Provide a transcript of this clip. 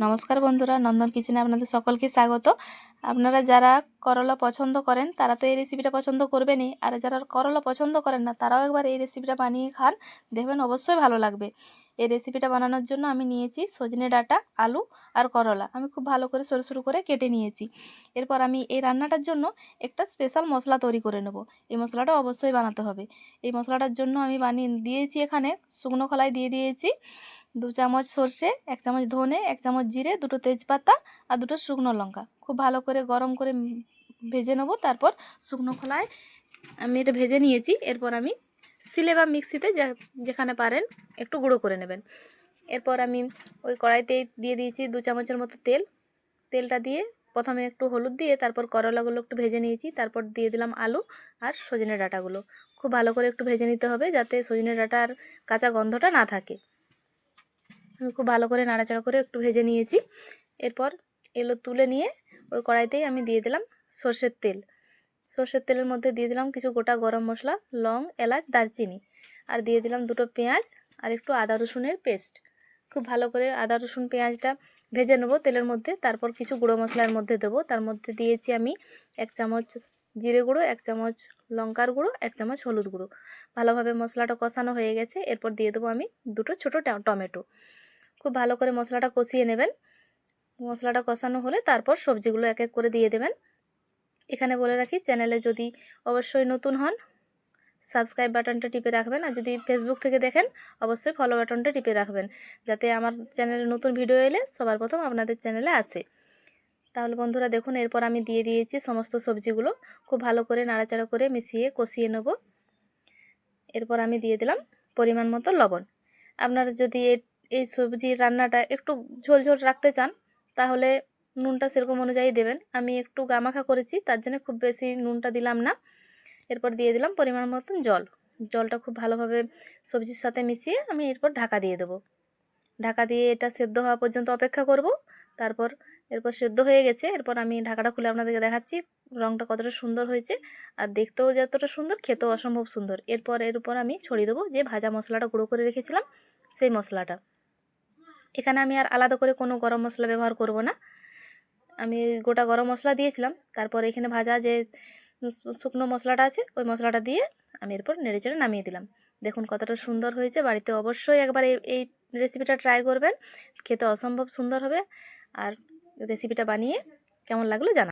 নমস্কার বন্ধুরা, নন্দন কিচেনে আপনাদের সকলকে স্বাগত। আপনারা যারা করলা পছন্দ করেন, তারা তো এই রেসিপিটা পছন্দ করবেনই। আর যারা করলা পছন্দ করেন না, তারাও একবার এই রেসিপিটা বানিয়ে খান। দেখবেন অবশ্যই ভালো লাগবে। এই রেসিপিটা বানানোর জন্য আমি নিয়েছি সজনে ডাঁটা, আলু আর করলা। আমি খুব ভালো করে সরু সরু করে কেটে নিয়েছি। এরপর আমি এই রান্নাটার জন্য একটা স্পেশাল মশলা তৈরি করে নেব। এই মশলাটা অবশ্যই বানাতে হবে। এই মশলাটার জন্য আমি বানিয়ে দিয়েছি এখানে শুকনো খোলায় দিয়ে দিয়েছি দু চামচ সর্ষে, এক চামচ ধনে, এক চামচ জিরে, দুটো তেজপাতা আর দুটো শুকনো লঙ্কা। খুব ভালো করে গরম করে ভেজে নেব, তারপর শুকনো খোলায় আমি এটা ভেজে নিয়েছি। এরপর আমি সিলে বা মিক্সিতে যেখানে পারেন একটু গুঁড়ো করে নেবেন। এরপর আমি ওই কড়াইতে দিয়ে দিয়েছি দু চামচের মতো তেল। তেলটা দিয়ে প্রথমে একটু হলুদ দিয়ে তারপর করলাগুলো একটু ভেজে নিয়েছি, তারপর দিয়ে দিলাম আলু আর সজনে ডাঁটাগুলো। খুব ভালো করে একটু ভেজে নিতে হবে যাতে সজনে ডাঁটার কাঁচা গন্ধটা না থাকে। আমি খুব ভালো করে নাড়াচাড়া করে একটু ভেজে নিয়েছি। এরপর এগুলো তুলে নিয়ে ওই কড়াইতেই আমি দিয়ে দিলাম সর্ষের তেল। সর্ষের তেলের মধ্যে দিয়ে দিলাম কিছু গোটা গরম মশলা, লং, এলাচ, দারচিনি। আর দিয়ে দিলাম দুটো পেঁয়াজ আর একটু আদা রসুনের পেস্ট। খুব ভালো করে আদা রসুন পেঁয়াজটা ভেজে নেব তেলের মধ্যে, তারপর কিছু গুঁড়ো মশলার মধ্যে দেবো। তার মধ্যে দিয়েছি আমি এক চামচ জিরে গুঁড়ো, এক চামচ লঙ্কার গুঁড়ো, এক চামচ হলুদ গুঁড়ো। ভালোভাবে মশলাটা কষানো হয়ে গেছে। এরপর দিয়ে দেবো আমি দুটো ছোটো টমেটো। খুব ভালো করে মশলাটা কষিয়ে নেবেন। মশলাটা কষানো হলে তারপর সবজিগুলো এক এক করে দিয়ে দেবেন। এখানে বলে রাখি, চ্যানেলে যদি অবশ্যই নতুন হন, সাবস্ক্রাইব বাটনটা টিপে রাখবেন। আর যদি ফেসবুক থেকে দেখেন, অবশ্যই ফলো বাটনটা টিপে রাখবেন। যাতে আমার চ্যানেলে নতুন ভিডিও এলে সবার প্রথম আপনাদের চ্যানেলে আসে। তাহলে বন্ধুরা দেখুন, এরপর আমি দিয়ে দিয়েছি সমস্ত সবজিগুলো। খুব ভালো করে নাড়াচাড়া করে মিশিয়ে কষিয়ে নেব। এরপর আমি দিয়ে দিলাম পরিমাণ মতো লবণ। আপনারা যদি এই সবজির রান্নাটা একটু ঝোল ঝোল রাখতে চান, তাহলে নুনটা সেরকম অনুযায়ী দেবেন। আমি একটু গামাখা করেছি, তার জন্য খুব বেশি নুনটা দিলাম না। এরপর দিয়ে দিলাম পরিমাণ মতন জল। জলটা খুব ভালোভাবে সবজির সাথে মিশিয়ে আমি এরপর ঢাকা দিয়ে দেবো। ঢাকা দিয়ে এটা সেদ্ধ হওয়া পর্যন্ত অপেক্ষা করব। তারপর, এরপর সেদ্ধ হয়ে গেছে। এরপর আমি ঢাকাটা খুলে আপনাদেরকে দেখাচ্ছি রঙটা কতটা সুন্দর হয়েছে। আর দেখতেও যতটা সুন্দর, খেতেও অসম্ভব সুন্দর। এরপর, এর উপর আমি ছড়িয়ে দেবো যে ভাজা মশলাটা গুঁড়ো করে রেখেছিলাম, সেই মশলাটা। এখানে আমি আর আলাদা করে কোনো গরম মশলা ব্যবহার করব না। আমি গোটা গরম মশলা দিয়েছিলাম, তারপর এখানে ভাজা যে শুকনো মশলাটা আছে, ওই মশলাটা দিয়ে আমি এরপর নেড়েচেড়ে নামিয়ে দিলাম। দেখুন কতটা সুন্দর হয়েছে, বাড়িতে অবশ্যই একবার এই এই রেসিপিটা ট্রাই করবেন, খেতে অসম্ভব সুন্দর হবে, আর রেসিপিটা বানিয়ে কেমন লাগল জানা